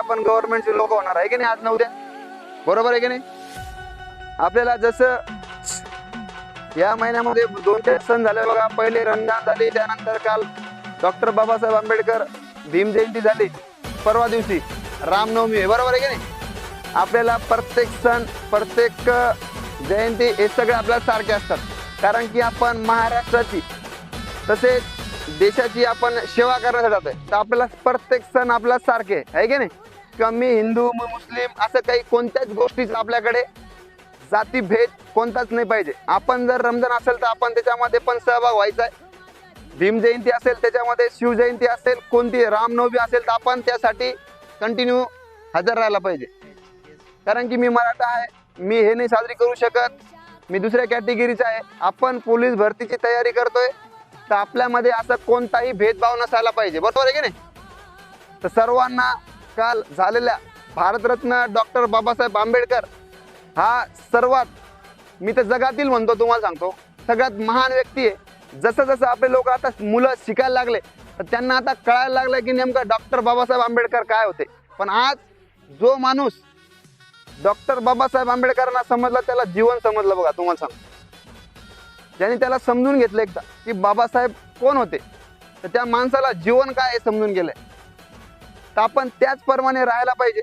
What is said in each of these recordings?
आपण गव्हर्नमेंटचे लोक होणार आहे की नाही आज न उद्या? बरोबर आहे की नाही? आपल्याला जसं या महिन्यामध्ये दोन चार सण झाले बघा. पहिले रमजान झाले त्यानंतर काल डॉक्टर बाबासाहेब आंबेडकर भीम जयंती झाली. परवा दिवशी रामनवमी आहे. बरोबर आहे की नाही? आपल्याला प्रत्येक सण प्रत्येक जयंती हे सगळे आपल्याला सारखे असतात. कारण की आपण महाराष्ट्राची तसेच देशाची आपण सेवा करण्यासाठी जातोय. तर आपल्याला प्रत्येक सण आपला सारखे आहे की नाही? किंवा मी हिंदू मी मुस्लिम असं काही कोणत्याच गोष्टीच आपल्याकडे जाती भेद कोणताच नाही पाहिजे. आपण जर रमजान असेल तर आपण त्याच्यामध्ये पण सहभाग व्हायचा आहे. भीम जयंती असेल त्याच्यामध्ये शिवजयंती असेल कोणती रामनवमी असेल तर आपण त्यासाठी कंटिन्यू हजर राहायला पाहिजे. कारण की मी मराठा आहे मी हे नाही साजरी करू शकत. मी दुसऱ्या कॅटेगरीचा आहे. आपण पोलीस भरतीची तयारी करतोय तर आपल्यामध्ये असं कोणताही भेदभाव नसायला पाहिजे. बरोबर आहे की नाही? तर सर्वांना काल झालेल्या भारतरत्न डॉक्टर बाबासाहेब आंबेडकर हा सर्वात मी तर जगातील म्हणतो तुम्हाला सांगतो सगळ्यात महान व्यक्ती आहे. जसं जसं आपले लोक आता मुलं शिकायला लागले तर त्यांना आता कळायला लागलं की नेमकं डॉक्टर बाबासाहेब आंबेडकर काय होते. पण आज जो माणूस डॉक्टर बाबासाहेब आंबेडकरांना समजला त्याला जीवन समजलं बघा तुम्हाला सांग ज्यांनी त्याला समजून घेतलं एकदा की बाबासाहेब कोण होते तर त्या माणसाला जीवन काय हे समजून गेलंय. तर आपण त्याचप्रमाणे राहायला पाहिजे.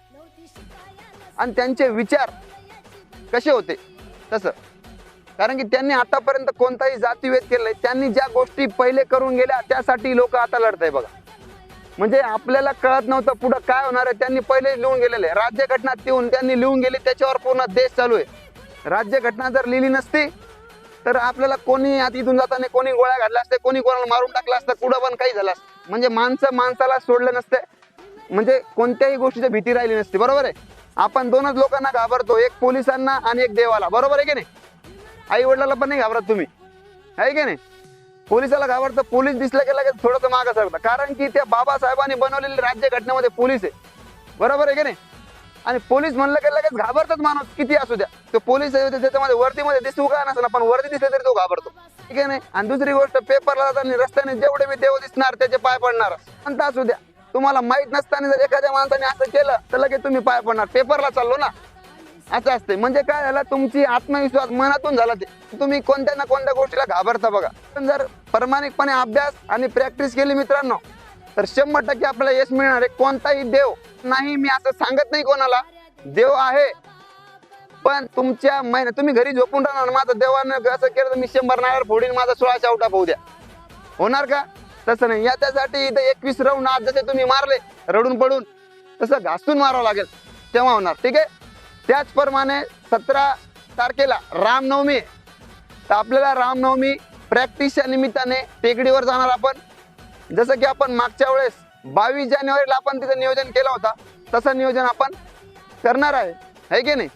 आणि त्यांचे विचार कसे होते? तसं. कारण की त्यांनी आतापर्यंत कोणताही जातीभेद केलाय त्यांनी ज्या गोष्टी पहिले करून गेल्या त्यासाठी लोक आता लढत आहे बघा. म्हणजे आपल्याला कळत नव्हतं पुढं काय होणार आहे. त्यांनी पहिले लिहून गेलेले. राज्यघटना देऊन त्यांनी लिहून गेली. त्याच्यावर पूर्ण देश चालू आहे. राज्यघटना जर लिहिली नसती तर आपल्याला कोणी आता इथून जाताना कोणी गोळ्या घातल्या असते कोणी कोणाला मारून टाकला असतं कुठं पण काही झालं असतं. म्हणजे माणसं माणसाला सोडलं नसते. म्हणजे कोणत्याही गोष्टीची भीती राहिली नसती बरोबर आहे? आपण दोनच लोकांना घाबरतो एक पोलिसांना आणि एक देवाला बरोबर आहे की नाही? आई वडिलाला पण नाही घाबरत तुम्ही आहे की नाही? पोलिसाला घाबरतं पोलीस दिसलं की लगेच थोडंसं मागं सरतं कारण की त्या बाबासाहेबांनी बनवलेली राज्यघटनेमध्ये पोलीस आहे बरोबर आहे की नाही? आणि पोलीस म्हणलं की लगेच घाबरतात माणूस किती असू द्या. तो पोलीस त्याच्यामध्ये वरतीमध्ये दिसू का नसेल पण वरती दिसले तरी तो घाबरतो. ठीक आहे नाही? आणि दुसरी गोष्ट पेपरला जाताना रस्त्याने जेवढे बी देव दिसणार त्याचे पाय पडणार. अंत असू द्या. तुम्हाला माहीत नसताना जर एखाद्या माणसाने असं केलं तर लगेच तुम्ही पाय पडणार. पेपरला चाललो ना. असं असते म्हणजे काय झालं तुमची आत्मविश्वास मनातून झाला ते. तुम्ही कोणत्या ना कोणत्या गोष्टीला घाबरता बघा. पण जर प्रामाणिकपणे अभ्यास आणि प्रॅक्टिस केली मित्रांनो तर शंभर टक्के आपल्याला यश मिळणार आहे. कोणताही देव नाही मी असं सांगत नाही कोणाला. देव आहे. पण तुमच्या महिन्यात तुम्ही घरी झोपून राहणार. माझं देवानं असं केलं तर मी शंभर नागर फोडीन माझा सोळा चावटा होऊ द्या. होणार का? तसं नाही. याच्यासाठी इथं एकवीस राऊंड आज जसे तुम्ही मारले रडून पडून तसं घासून मारावं लागेल. तेव्हा होणार ठीक आहे? त्याचप्रमाणे सतरा तारखेला रामनवमी. आहे. तर आपल्याला रामनवमी प्रॅक्टिसच्या निमित्ताने टेकडीवर जाणार आपण. जसं की आपण मागच्या वेळेस बावीस जानेवारीला आपण तिथं नियोजन केलं होता तसं नियोजन आपण करणार आहे. है की नाही?